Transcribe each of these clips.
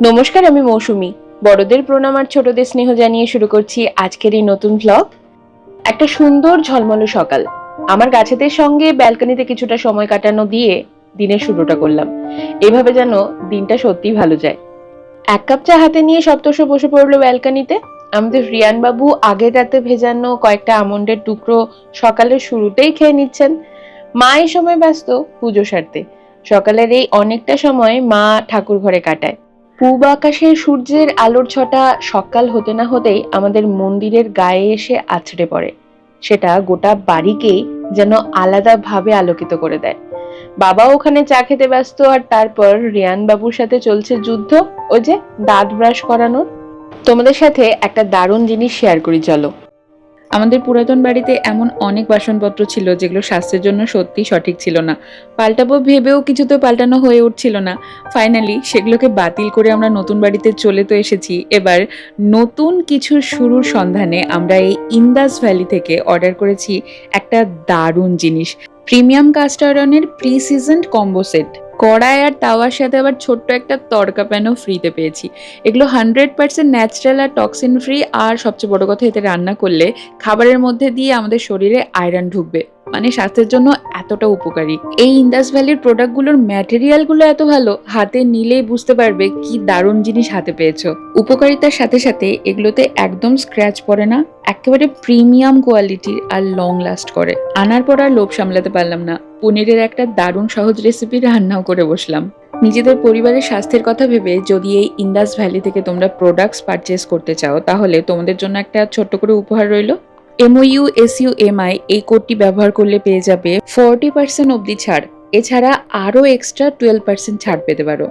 নমস্কার, আমি মৌসুমি। বড়দের প্রণাম আর ছোটদের স্নেহ জানিয়ে শুরু করছি আজকের এই নতুন ভ্লগ একটা সুন্দর ঝলমলো সকাল। আমার গাছেদের সঙ্গে ব্যালকনিতে কিছুটা সময় কাটানো দিয়ে দিনের শুরুটা করলাম। এভাবে যেন দিনটা সত্যি ভালো যায়। এক কাপ চা হাতে নিয়ে সপ্তশ বসে পড়ল ব্যালকনিতে আমাদের রিয়ান বাবু আগের রাতে ভেজানো কয়েকটা আমন্ডের টুকরো সকালের শুরুতেই খেয়ে নিচ্ছেন। মা এই সময় ব্যস্ত পুজো সারতে। সকালের এই অনেকটা সময় মা ঠাকুর ঘরে কাটায়। পূব আকাশে সূর্যের আলোর ছটা সকাল হতে না হতেই আমাদের মন্দিরের গায়ে এসে আছড়ে পড়ে। সেটা গোটা বাড়িকেই যেন আলাদাভাবে আলোকিত করে দেয়। বাবা ওখানে চা খেতে ব্যস্ত আর তারপর রিয়ান বাবুর সাথে চলছে যুদ্ধ, ওই যে দাঁত ব্রাশ করানোর। তোমাদের সাথে একটা দারুণ জিনিস শেয়ার করি, চলো। আমাদের পুরাতন বাড়িতে এমন অনেক বাসনপত্র ছিল যেগুলো স্বাস্থ্যের জন্য সত্যি সঠিক ছিল না। পাল্টাবো ভেবেও কিছু তো পাল্টানো হয়ে উঠছিল না। ফাইনালি সেগুলোকে বাতিল করে আমরা নতুন বাড়িতে চলে তো এসেছি। এবার নতুন কিছু শুরুর সন্ধানে আমরা এই ইন্দাস ভ্যালি থেকে অর্ডার করেছি একটা দারুণ জিনিস। প্রিমিয়াম কাস্ট আয়রনের প্রি সিজনড কম্বো সেট কড়াই আর তাওয়ার সাথে আবার ছোট্ট একটা তড়কা প্যানও ফ্রিতে পেয়েছি। এগুলো হান্ড্রেড পার্সেন্ট ন্যাচারাল আর টক্সিন ফ্রি আর সবচেয়ে বড় কথা এতে রান্না করলে খাবারের মধ্যে দিয়ে আমাদের শরীরে আয়রন ঢুকবে। মানে স্বাস্থ্যের জন্য এতটা উপকারী। এই ইন্দাস ভ্যালির প্রোডাক্টগুলোর ম্যাটেরিয়ালগুলো এত ভালো, হাতে নিলেই বুঝতে পারবে কি দারুণ জিনিস হাতে পেয়েছ। উপকারিতার সাথে সাথে এগুলোতে একদম স্ক্র্যাচ পড়ে না, একেবারে প্রিমিয়াম কোয়ালিটির আর লং লাস্ট করে। আনার পর আর লোভ সামলাতে পারলাম না, পনিরের একটা দারুণ সহজ রেসিপি রান্নাও করে বসলাম। নিজেদের পরিবারের স্বাস্থ্যের কথা ভেবে যদি এই ইন্দাস ভ্যালি থেকে তোমরা প্রোডাক্টস পারচেস করতে চাও, তাহলে তোমাদের জন্য একটা ছোট্ট করে উপহার রইল। এমওইউ এসইউ এমআই এই কোডটি ব্যবহার করলে পেয়ে যাবে ফোরটি পার্সেন্ট অবধি ছাড়। এছাড়া আরও এক্সট্রা টুয়েলভ পার্সেন্ট ছাড় পেতে পারো।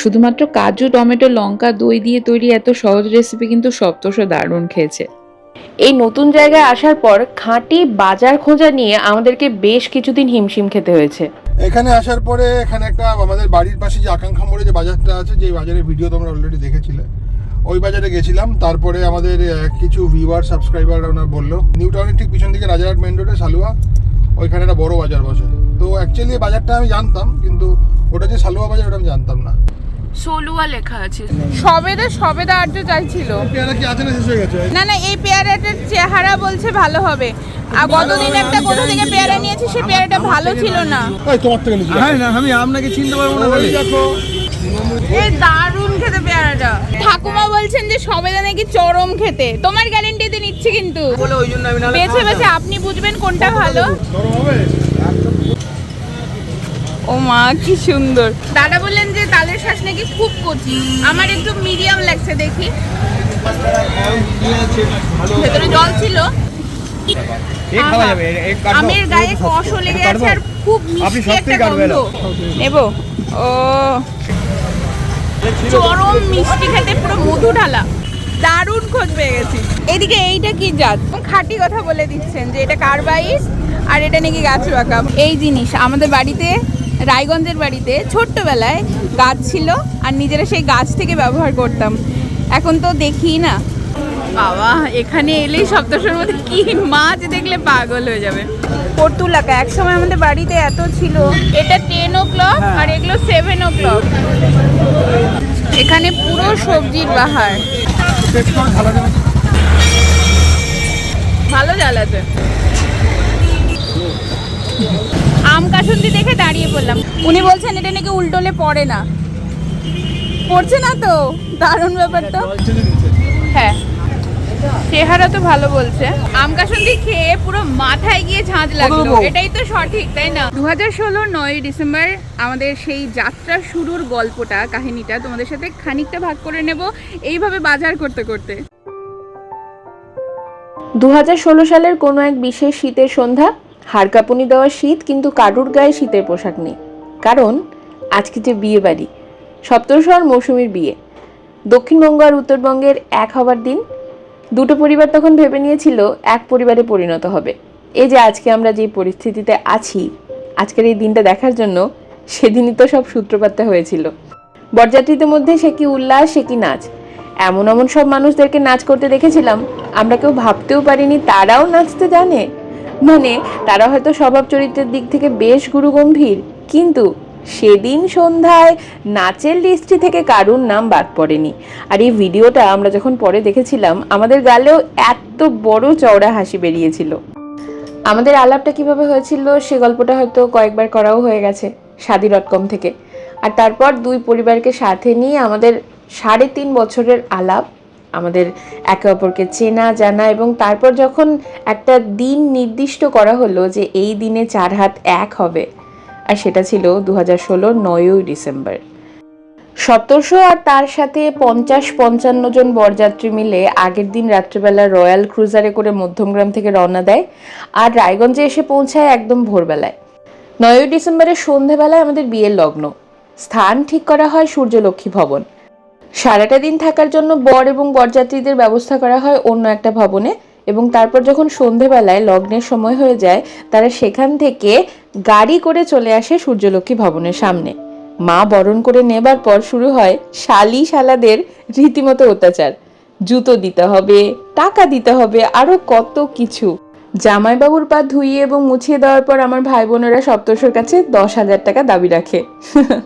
শুধুমাত্র কাজু টমেটো লঙ্কা দই দিয়ে তৈরি এত সহজ রেসিপি কিন্তু সপ্তশ দারুণ খেয়েছে। এই নতুন জায়গায় আসার পর খাঁটি বাজার খোঁজা নিয়ে আমাদেরকে বেশ কিছুদিন হিমশিম খেতে হয়েছে। এখানে আসার পরে এখানে একটা আমাদের বাড়ির পাশে যে আকাঙ্ক্ষা মোড়ে যে বাজারটা আছে যে বাজারের ভিডিও তোমরা অলরেডি দেখেছিলে ওই বাজারে গেছিলাম তারপরে আমাদের কিছু ভিউয়ার সাবস্ক্রাইবার ওনার বলল নিউ টাউনের ঠিক পিছন দিকে রাজারহাট মেন রোডে সালুয়া ওইখানে একটা বড় বাজার বসে। তো অ্যাকচুয়ালি বাজারটা আমি জানতাম কিন্তু ওটা যে সালুয়া বাজার ওটা আমি জানতাম না। সলুয়া লেখা আছে। সবেদা সবেদা আর্য চাইছিল। পেয়ারা কি আছে না শেষ হয়ে গেছে? না না এই পেয়ারাটার চেহারা বলছে ভালো হবে। আর গতদিন একটা কোথা থেকে পেয়ারা নিয়েছি সেই পেয়ারাটা ভালো ছিল না। তোমার থেকে নিচ্ছি হ্যাঁ না আমি আপনাকে চিনতে পারব না দেখো। এই খেতে পেয়ারাটা ঠাকুমা বলছেন যে সবেদা নাকি চরম খেতে। তোমার গ্যারেন্টিতে নিচ্ছি কিন্তু। বলে ওই জন্য আমি না বেছে বেছে আপনি বুঝবেন কোনটা ভালো। ও মা কি সুন্দর। দাদা বললেন যে তালের শ্বাস নাকি খুব কচি। আমার একটু মিডিয়াম লাগছে দেখি। ভেতরে জল ছিল। আমের গায়ে কষও লেগে আছে আর খুব মিষ্টি একটা গন্ধ। নেব। ও। চরম মিষ্টি খেতে পুরো মধু ঢালা। দারুণ খোঁজ পেয়ে গেছি। এদিকে এইটা কি জাত? খাঁটি কথা বলে দিচ্ছেন যে এটা কারবাইস আর এটা নাকি গাছ বাঁকা এই জিনিস আমাদের বাড়িতে, রায়গঞ্জের বাড়িতে ছোট্টবেলায় গাছ ছিল আর নিজেরা সেই গাছ থেকে ব্যবহার করতাম। এখন তো দেখি না। বাবা এখানে এলেই সপ্তাহের মধ্যে কি মাছ দেখলে পাগল হয়ে যাবে। পর্তুলাকা এক সময় আমাদের বাড়িতে এত ছিল। এটা টেন ও ক্লক আর এগুলো সেভেন ও ক্লক এখানে পুরো সবজির বাহার। ভালো জ্বালাতে আম কাসুন্দি দেখে দাঁড়িয়ে পড়লাম। উনি বলছেন এটা নাকি উল্টোলে পড়ে না। পড়ছে না তো? দারুণ ব্যাপার তো। হ্যাঁ। চেহারা তো ভালো বলছে। আম কাসুন্দি খেয়ে পুরো মাথায় গিয়ে ঝাঁঝ লাগল। এটাই তো সঠিক তাই না? দু হাজার ষোলোর নয় ডিসেম্বর আমাদের সেই যাত্রা শুরুর গল্পটা কাহিনীটা তোমাদের সাথে খানিকটা ভাগ করে নেব এইভাবে বাজার করতে করতে। দু হাজার ষোলো সালের কোনো এক বিশেষ শীতের সন্ধ্যা হাড় কাঁপুনি দেওয়া শীত কিন্তু কারুর গায়ে শীতের পোশাক নেই। কারণ আজকে যে বিয়ে বাড়ি সপ্তশহর মৌসুমীর বিয়ে। দক্ষিণবঙ্গ আর উত্তরবঙ্গের এক হবার দিন দুটো পরিবার তখন ভেবে নিয়েছিল এক পরিবারে পরিণত হবে। এই যে আজকে আমরা যে পরিস্থিতিতে আছি, আজকের এই দিনটা দেখার জন্য সেদিনই তো সব সূত্রপাতটা হয়েছিল। বরযাত্রীদের মধ্যে সে কি উল্লাস, সে কি নাচ? এমন এমন সব মানুষদেরকে নাচ করতে দেখেছিলাম, আমরা কেউ ভাবতেও পারিনি তারাও নাচতে জানে। মানে তারা হয়তো স্বভাব চরিত্রের দিক থেকে বেশ গুরুগম্ভীর, কিন্তু সেদিন সন্ধ্যায় নাচের লিস্টটি থেকে কারুর নাম বাদ পড়েনি। আর এই ভিডিওটা আমরা যখন পরে দেখেছিলাম, আমাদের গালেও এত বড় চওড়া হাসি বেরিয়েছিল। আমাদের আলাপটা কীভাবে হয়েছিল, সে গল্পটা হয়তো কয়েকবার করাও হয়ে গেছে স্বাদী ডট কম থেকে। আর তারপর দুই পরিবারকে সাথে নিয়ে আমাদের সাড়ে তিন বছরের আলাপ, আমাদের একে অপরকে চেনা, জানা এবং তারপর যখন একটা দিন নির্দিষ্ট করা হলো যে এই দিনে চার হাত এক হবে আর সেটা ছিল দু হাজার ষোলো নয়ই ডিসেম্বর। সতেরোশো আর তার সাথে পঞ্চাশ পঞ্চান্ন জন বরযাত্রী মিলে আগের দিন রাত্রিবেলা রয়্যাল ক্রুজারে করে মধ্যমগ্রাম থেকে রওনা দেয় আর রায়গঞ্জে এসে পৌঁছায় একদম ভোরবেলায়। নয়ই ডিসেম্বরের সন্ধেবেলায় আমাদের বিয়ের লগ্ন। স্থান ঠিক করা হয় সূর্যলক্ষ্মী ভবন। সারাটা দিন থাকার জন্য বর এবং বরযাত্রীদের ব্যবস্থা করা হয় অন্য একটা ভবনে এবং তারপর যখন সন্ধেবেলায় লগ্নের সময় হয়ে যায়, তারা সেখান থেকে গাড়ি করে চলে আসে সূর্যলক্ষ্মী ভবনের সামনে। মা বরণ করে নেবার পর শুরু হয় শালি শালাদের রীতিমতো অত্যাচার। জুতো দিতে হবে, টাকা দিতে হবে, আরও কত কিছু। জামাইবাবুর পা ধুইয়ে এবং মুছিয়ে দেওয়ার পর আমার ভাই বোনেরা সপ্তর্ষর কাছে দশ হাজার টাকা দাবি রাখে।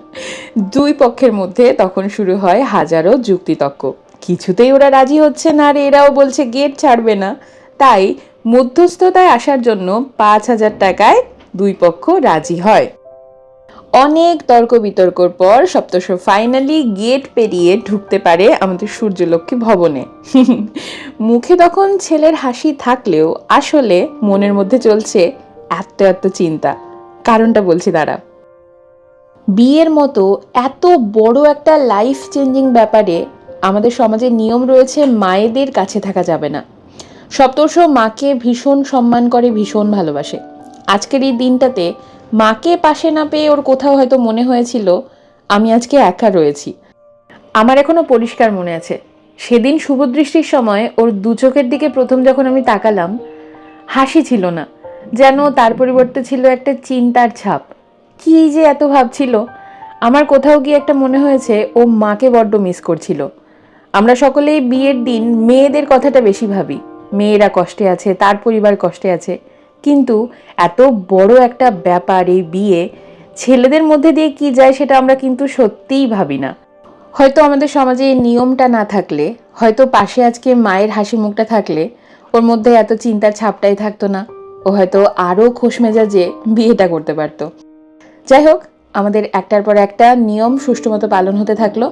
দুই পক্ষের মধ্যে তখন শুরু হয় হাজারো যুক্তিতক্ক কিছুতেই ওরা রাজি হচ্ছে না আর এরাও বলছে গেট ছাড়বে না। তাই মধ্যস্থতায় আসার জন্য পাঁচ হাজার টাকায় দুই পক্ষ রাজি হয়। অনেক তর্ক বিতর্কর পর সপ্তশ ফাইনালি গেট পেরিয়ে ঢুকতে পারে আমাদের সূর্যলক্ষ্মী ভবনে। মুখে তখন ছেলের হাসি থাকলেও আসলে মনের মধ্যে চলছে এত এত চিন্তা। কারণটা বলছি দাঁড়া। বিয়ের মতো এত বড় একটা লাইফ চেঞ্জিং ব্যাপারে আমাদের সমাজে নিয়ম রয়েছে মায়েদের কাছে থাকা যাবে না। সপ্তর্ষ মাকে ভীষণ সম্মান করে, ভীষণ ভালোবাসে। আজকের এই দিনটাতে মাকে পাশে না পেয়ে ওর কোথাও হয়তো মনে হয়েছিল, আমি আজকে একা রয়েছি। আমার এখনও পরিষ্কার মনে আছে। সেদিন শুভদৃষ্টির সময় ওর দু চোখের দিকে প্রথম যখন আমি তাকালাম, হাসি ছিল না, যেন তার পরিবর্তে ছিল একটা চিন্তার ছাপ। কি যে এত ভাবছিল, আমার কোথাও গিয়ে একটা মনে হয়েছে ও মাকে বড্ড মিস করছিল। আমরা সকলেই বিয়ের দিন মেয়েদের কথাটা বেশি ভাবি। মেয়েরা কষ্টে আছে, তার পরিবার কষ্টে আছে কিন্তু এত বড় একটা ব্যাপার এই বিয়ে, ছেলেদের মধ্যে দিয়ে কি যায় সেটা আমরা কিন্তু সত্যিই ভাবি না। হয়তো আমাদের সমাজে এই নিয়মটা না থাকলে, হয়তো পাশে আজকে মায়ের হাসি মুখটা থাকলে, ওর মধ্যে এত চিন্তার ছাপটাই থাকতো না, ও হয়তো আরও খোশ মেজাজে বিয়েটা করতে পারতো। যাই হোক, আমাদের একটার পর একটা নিয়ম সুষ্ঠু মতো পালন হতে থাকল।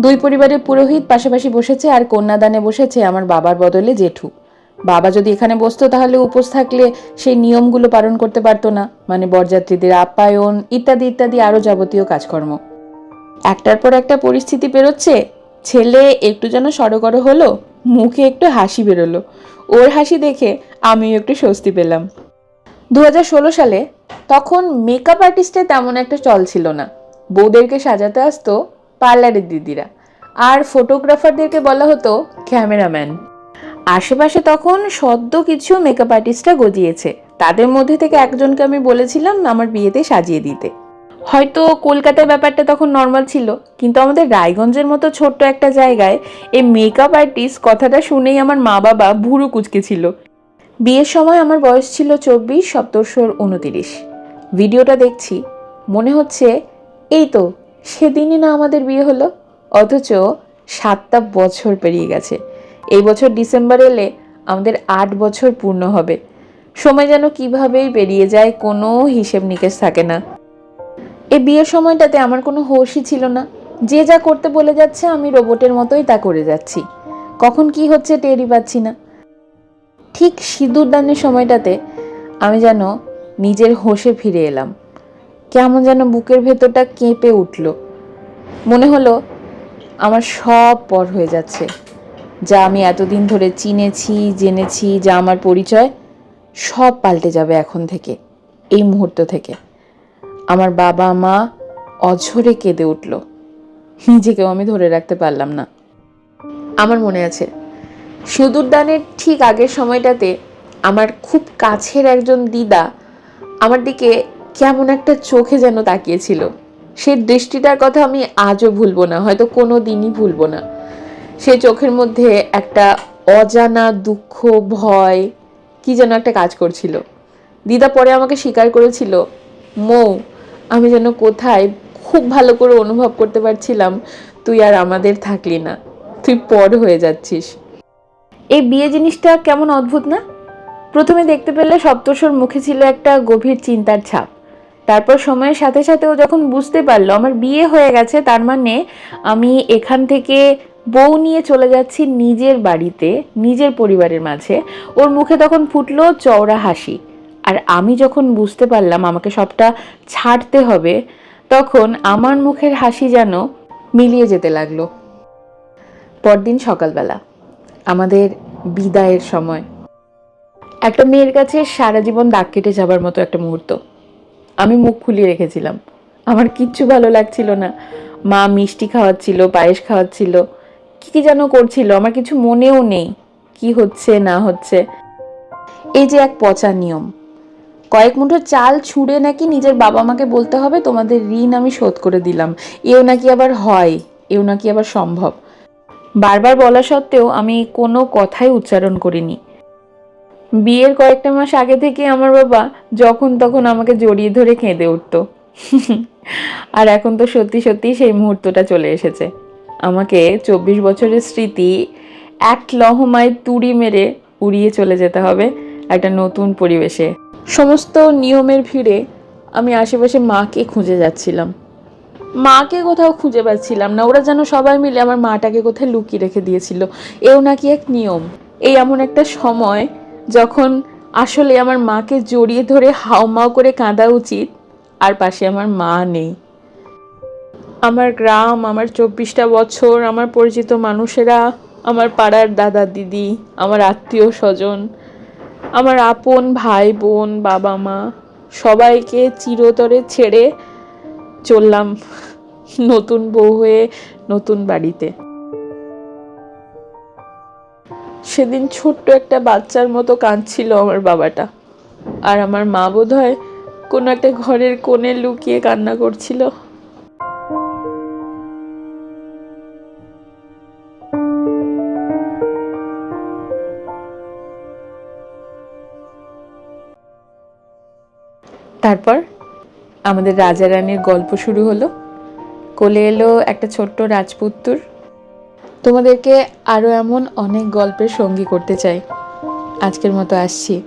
দুই পরিবারের পুরোহিত পাশাপাশি বসেছে আর কন্যাদানে বসেছে আমার বাবার বদলে জেঠু। বাবা যদি এখানে বসতো তাহলে উপোস থাকলে সেই নিয়মগুলো পালন করতে পারতো না। মানে বরযাত্রীদের আপ্যায়ন ইত্যাদি ইত্যাদি আরও যাবতীয় কাজকর্ম। একটার পর একটা পরিস্থিতি বেরোচ্ছে, ছেলে একটু যেন সড়গড় হলো, মুখে একটু হাসি বেরোলো। ওর হাসি দেখে আমিও একটু স্বস্তি পেলাম। দু হাজার ষোলো সালে তখন মেকআপ আর্টিস্টে তেমন একটা চল ছিল না। বউদেরকে সাজাতে আসতো পার্লারের দিদিরা। আর ফটোগ্রাফারদেরকে বলা হতো ক্যামেরাম্যান আশেপাশে তখন সদ্য কিছু মেকআপ আর্টিস্টরা গজিয়েছে। তাদের মধ্যে থেকে একজনকে আমি বলেছিলাম আমার বিয়েতে সাজিয়ে দিতে। হয়তো কলকাতার ব্যাপারটা তখন নর্মাল ছিল, কিন্তু আমাদের রায়গঞ্জের মতো ছোট্ট একটা জায়গায় এই মেকআপ আর্টিস্ট কথাটা শুনেই আমার মা বাবা ভুরু কুচকে ছিল। বিয়ের সময় আমার বয়স ছিল চব্বিশ সপ্তর্ষর উনতিরিশ। ভিডিওটা দেখছি, মনে হচ্ছে এই তো, সেদিনই না আমাদের বিয়ে হলো, অথচ সাতটা বছর পেরিয়ে গেছে। এই বছর ডিসেম্বর এলে আমাদের আট বছর পূর্ণ হবে। সময় যেন কিভাবেই পেরিয়ে যায় কোনো হিসেব নিকেশ থাকে না। এই বিয়ের সময়টাতে আমার কোনো হোশই ছিল না। যে যা করতে বলে যাচ্ছে আমি রোবটের মতোই তা করে যাচ্ছি। কখন কি হচ্ছে টেরই পাচ্ছি না। ঠিক সিঁদুর দানের সময়টাতে আমি যেন নিজের হোশে ফিরে এলাম। কেমন যেন বুকের ভেতরটা কেঁপে উঠল। মনে হলো আমার সব পর হয়ে যাচ্ছে। যা আমি এতদিন ধরে চিনেছি, জেনেছি, যা আমার পরিচয়, সব পাল্টে যাবে এখন থেকে, এই মুহূর্ত থেকে। আমার বাবা মা অঝরে কেঁদে উঠল। নিজেকেও আমি ধরে রাখতে পারলাম না। আমার মনে আছে দানের ঠিক আগের সময়টাতে আমার খুব কাছের একজন দিদা আমার দিকে কেমন একটা চোখে যেন তাকিয়েছিল। সেই দৃষ্টিটার কথা আমি আজও ভুলবো না, হয়তো কোনো দিনই ভুলবো না। সেই চোখের মধ্যে একটা অজানা দুঃখ, ভয়, কি যেন একটা কাজ করছিল। দিদা পরে আমাকে স্বীকার করেছিল, মৌ, আমি যেন কোথায় খুব ভালো করে অনুভব করতে পারছিলাম, তুই আর আমাদের থাকলি না। তুই পর হয়ে যাচ্ছিস। এই বিয়ে জিনিসটা কেমন অদ্ভুত না? প্রথমে দেখতে পেলে সপ্তর্ষর মুখে ছিল একটা গভীর চিন্তার ছাপ। তারপর সময়ের সাথে সাথে ও যখন বুঝতে পারল, আমার বিয়ে হয়ে গেছে, তার মানে আমি এখান থেকে বউ নিয়ে চলে যাচ্ছি নিজের বাড়িতে, নিজের পরিবারের মাঝে। ওর মুখে তখন ফুটলো চওড়া হাসি। আর আমি যখন বুঝতে পারলাম আমাকে সবটা ছাড়তে হবে, তখন আমার মুখের হাসি যেন মিলিয়ে যেতে লাগল। পরদিন সকালবেলা, আমাদের বিদায়ের সময়। একটা মেয়ের কাছে সারা জীবন দাগ কেটে যাবার মতো একটা মুহূর্ত। আমি মুখ খুলিয়ে রেখেছিলাম। আমার কিচ্ছু ভালো লাগছিল না। মা মিষ্টি খাওয়াচ্ছিল, পায়েস খাওয়াচ্ছিল। কি কি যেন করছিল? আমার কিছু মনেও নেই। কি হচ্ছে, না হচ্ছে। এই যে এক পচা নিয়ম। কয়েক মুঠো চাল ছুঁড়ে নাকি নিজের বাবা মাকে বলতে হবে, তোমাদের ঋণ আমি শোধ করে দিলাম। এও নাকি আবার হয়, এও নাকি আবার সম্ভব। বারবার বলা সত্ত্বেও আমি কোনো কথাই উচ্চারণ করিনি। বিয়ের কয়েকটা মাস আগে থেকে আমার বাবা যখন তখন আমাকে জড়িয়ে ধরে কেঁদে উঠত। আর এখন তো সত্যি সত্যি সেই মুহূর্তটা চলে এসেছে। আমাকে চব্বিশ বছরের স্মৃতি এক লহমায় তুড়ি মেরে উড়িয়ে চলে যেতে হবে একটা নতুন পরিবেশে। সমস্ত নিয়মের ভিড়ে আমি আশেপাশে মাকে খুঁজে যাচ্ছিলাম। মাকে কোথাও খুঁজে পাচ্ছিলাম না, ওরা যেন সবাই মিলে আমার মাটাকে কোথায় লুকিয়ে রেখে দিয়েছিল। এও নাকি এক নিয়ম। এই এমন একটা সময় যখন আসলে আমার মাকে জড়িয়ে ধরে হাউমাউ করে কাঁদা উচিত, আর পাশে আমার মা নেই। আমার গ্রাম, আমার চব্বিশটা বছর, আমার পরিচিত মানুষেরা, আমার পাড়ার দাদা দিদি, আমার আত্মীয় স্বজন, আমার আপন ভাই, বোন, বাবা, মা, সবাইকে চিরতরে ছেড়ে চললাম নতুন বউ হয়ে নতুন বাড়িতে। সেদিন ছোট্ট একটা বাচ্চার মতো কাঁদছিল আমার বাবাটা। আর আমার মা বোধ হয় কোনো একটা ঘরের কোণে লুকিয়ে কান্না করছিল। তারপর আমাদের রাজা রানীর গল্প শুরু হলো। কোলে এলো একটা ছোট্ট রাজপুত্তুর। তোমাদেরকে আরও এমন অনেক গল্পের সঙ্গী করতে চাই। আজকের মতো আসছি।